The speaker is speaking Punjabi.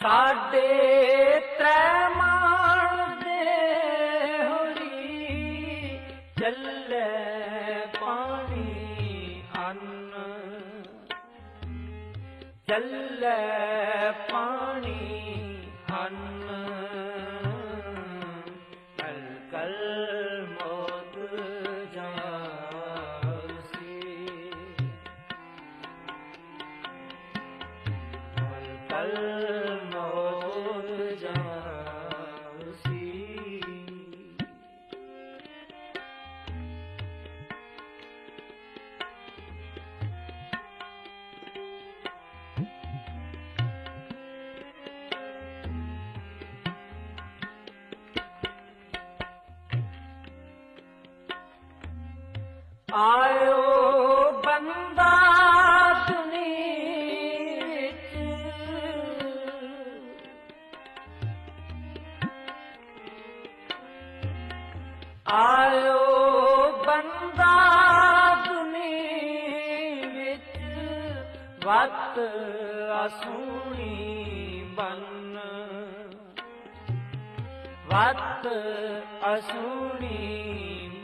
ਸਾਡੇ ਤ੍ਰੈ ਮਾਣ ਦੇ ਹੋਰੀ ਚੱਲੇ ਪਾਣੀ ਅੰਨ ਚੱਲੇ ਪਾਣੀ ਅੰਨ ਕਲ ਕਲ ਕਲ ਆਇਓ ਬੰਦਾ ਦੁਨੀ ਵਿੱਚ ਵਤ ਅਸੂਣੀ ਬਨ। ਵਤ ਅਸੂਣੀ